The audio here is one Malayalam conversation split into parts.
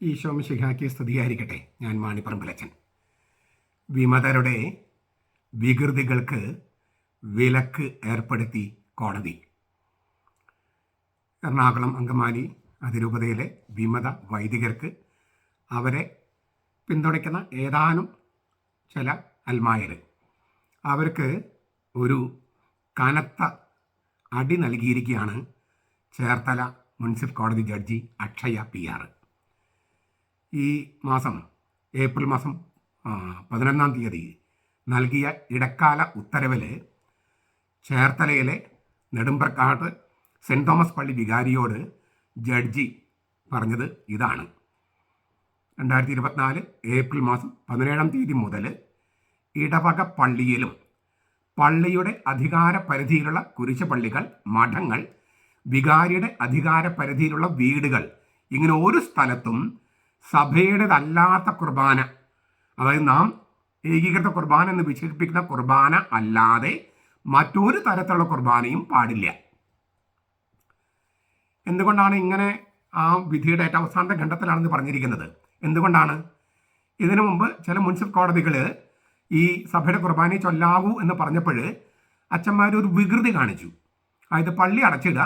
ഈശോ മിശിഹാക്കി സ്തുതിയായിരിക്കട്ടെ. ഞാൻ മാണിപ്പറമ്പിലച്ചൻ. വിമതരുടെ വികൃതികൾക്ക് വിലക്ക് ഏർപ്പെടുത്തി കോടതി. എറണാകുളം അങ്കമാലി അതിരൂപതയിലെ വിമത വൈദികർക്ക് അവരെ പിന്തുണയ്ക്കുന്ന ഏതാനും ചില അൽമായർ അവർക്ക് ഒരു കനത്ത അടി നൽകിയിരിക്കുകയാണ് ചേർത്തല മുൻസിഫ് കോടതി ജഡ്ജി അക്ഷയ പി ആർ ഈ മാസം ഏപ്രിൽ മാസം പതിനൊന്നാം തീയതി നൽകിയ ഇടക്കാല ഉത്തരവിൽ ചേർത്തലയിലെ നെടുമ്പ്രക്കാട്ട് സെന്റ് തോമസ് പള്ളി വികാരിയോട് ജഡ്ജി പറഞ്ഞത് ഇതാണ്. രണ്ടായിരത്തി ഇരുപത്തിനാല് ഏപ്രിൽ മാസം പതിനേഴാം തീയതി മുതൽ ഇടവക പള്ളിയിലും പള്ളിയുടെ അധികാര പരിധിയിലുള്ള കുരിശ പള്ളികൾ മഠങ്ങൾ വികാരിയുടെ അധികാര പരിധിയിലുള്ള വീടുകൾ ഇങ്ങനെ ഒരു സ്ഥലത്തും സഭയുടേതല്ലാത്ത കുർബാന. അതായത് നാം ഏകീകൃത കുർബാന എന്ന് വിശേഷിപ്പിക്കുന്ന കുർബാന അല്ലാതെ മറ്റൊരു തരത്തിലുള്ള കുർബാനയും പാടില്ല. എന്തുകൊണ്ടാണ് ഇങ്ങനെ ആ വിധിയുടെ ഏറ്റവും അവസാനത്തെ ഘട്ടത്തിലാണെന്ന് പറഞ്ഞിരിക്കുന്നത്? എന്തുകൊണ്ടാണ്? ഇതിനു മുമ്പ് ചില മുനിസിപ്പൽ കോടതികൾ ഈ സഭയുടെ കുർബാനയെ ചൊല്ലാവൂ എന്ന് പറഞ്ഞപ്പോൾ അച്ഛന്മാർ ഒരു വികൃതി കാണിച്ചു. അതായത് പള്ളി അടച്ചിടുക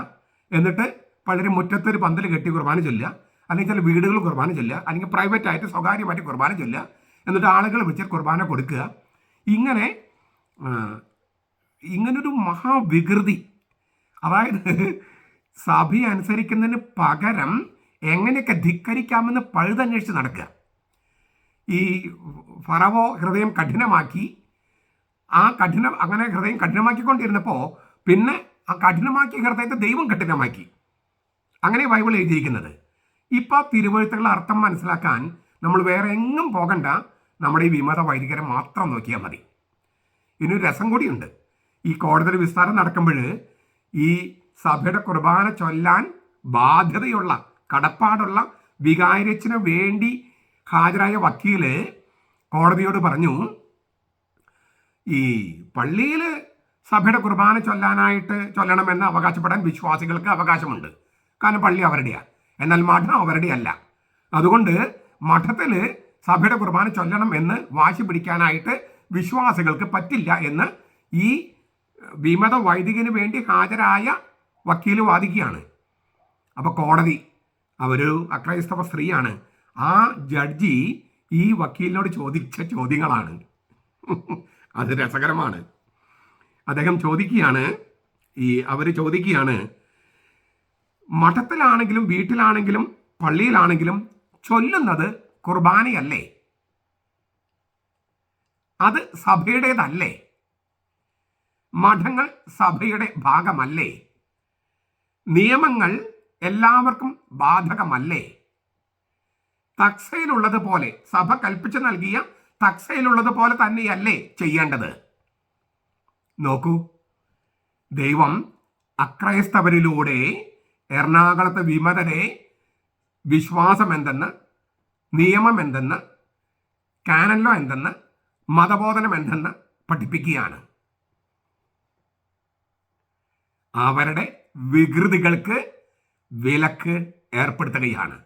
എന്നിട്ട് പള്ളിയുടെ മുറ്റത്തൊരു പന്തൽ കെട്ടി കുർബാന ചൊല്ലുക അല്ലെങ്കിൽ ചില വീടുകൾ കുർബാന ചൊല്ലുക അല്ലെങ്കിൽ പ്രൈവറ്റ് ആയിട്ട് സ്വകാര്യമായിട്ട് കുർബാന ചൊല്ലുക എന്നിട്ട് ആളുകൾ വെച്ച് കുർബാന കൊടുക്കുക. ഇങ്ങനെ ഇങ്ങനൊരു മഹാവികൃതി. അതായത് സഭ അനുസരിക്കുന്നതിന് പകരം എങ്ങനെയൊക്കെ ധിക്കരിക്കാമെന്ന് പഴുതന്വേഷിച്ച് നടക്കുക. ഈ ഫറവോ ഹൃദയം കഠിനമാക്കി ആ കഠിന അങ്ങനെ ഹൃദയം കഠിനമാക്കിക്കൊണ്ടിരുന്നപ്പോൾ പിന്നെ ആ കഠിനമാക്കിയ ഹൃദയത്തെ ദൈവം കഠിനമാക്കി. അങ്ങനെ ബൈബിൾ എഴുതിയിരിക്കുന്നത്. ഇപ്പോൾ തിരുവഴുത്തുകളുടെ അർത്ഥം മനസ്സിലാക്കാൻ നമ്മൾ വേറെ എങ്ങും പോകണ്ട. നമ്മുടെ ഈ വിമത വൈദികരെ മാത്രം നോക്കിയാൽ മതി. ഇനി രസം കൂടിയുണ്ട്. ഈ കോടതി വിസ്താരം നടക്കുമ്പോൾ ഈ സഭയുടെ കുർബാന ചൊല്ലാൻ ബാധ്യതയുള്ള കടപ്പാടുള്ള വികാരച്ചിന് വേണ്ടി ഹാജരായ വക്കീൽ കോടതിയോട് പറഞ്ഞു ഈ പള്ളിയിൽ സഭയുടെ കുർബാന ചൊല്ലാനായിട്ട് ചൊല്ലണമെന്ന് അവകാശപ്പെടാൻ വിശ്വാസികൾക്ക് അവകാശമുണ്ട്. കാരണം പള്ളി അവരുടെയാണ് എന്നാൽ മഠം അവരുടെ അല്ല. അതുകൊണ്ട് മഠത്തിൽ സഭയുടെ കുർബാന ചൊല്ലണം എന്ന് വാശി പിടിക്കാനായിട്ട് വിശ്വാസികൾക്ക് പറ്റില്ല എന്ന് ഈ വിമത വൈദികന് വേണ്ടി ഹാജരായ വക്കീൽ വാദിക്കുകയാണ്. അപ്പോൾ കോടതി അവരൊരു അക്രൈസ്തവ സ്ത്രീയാണ്. ആ ജഡ്ജി ഈ വക്കീലിനോട് ചോദിച്ച ചോദ്യങ്ങളാണ്. അത് രസകരമാണ്. അദ്ദേഹം ചോദിക്കുകയാണ് ഈ അവർ ചോദിക്കുകയാണ് മഠത്തിലാണെങ്കിലും വീട്ടിലാണെങ്കിലും പള്ളിയിലാണെങ്കിലും ചൊല്ലുന്നത് കുർബാനയല്ലേ? അത് സഭയുടേതല്ലേ? മഠങ്ങൾ സഭയുടെ ഭാഗമല്ലേ? നിയമങ്ങൾ എല്ലാവർക്കും ബാധകമല്ലേ? തക്സയിലുള്ളത് പോലെ സഭ കൽപ്പിച്ചു നൽകിയ തക്സയിലുള്ളത് പോലെ തന്നെയല്ലേ ചെയ്യേണ്ടത്? നോക്കൂ. ദൈവം അക്രൈസ്തവരിലൂടെ എറണാകുളത്തെ വിമതരെ വിശ്വാസം എന്തെന്ന് നിയമം എന്തെന്ന് കാനല്ലോ എന്തെന്ന് മതബോധനം എന്തെന്ന് പഠിപ്പിക്കുകയാണ്. അവരുടെ വികൃതികൾക്ക് വിലക്ക് ഏർപ്പെടുത്തുകയാണ്.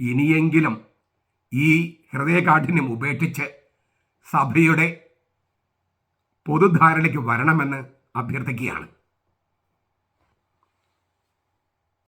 ഇനിയെങ്കിലും ഈ ഹൃദയകാഠിന്യം ഉപേക്ഷിച്ച് സഭയുടെ പൊതുധാരണയ്ക്ക് വരണമെന്ന് അഭ്യർത്ഥിക്കുകയാണ്.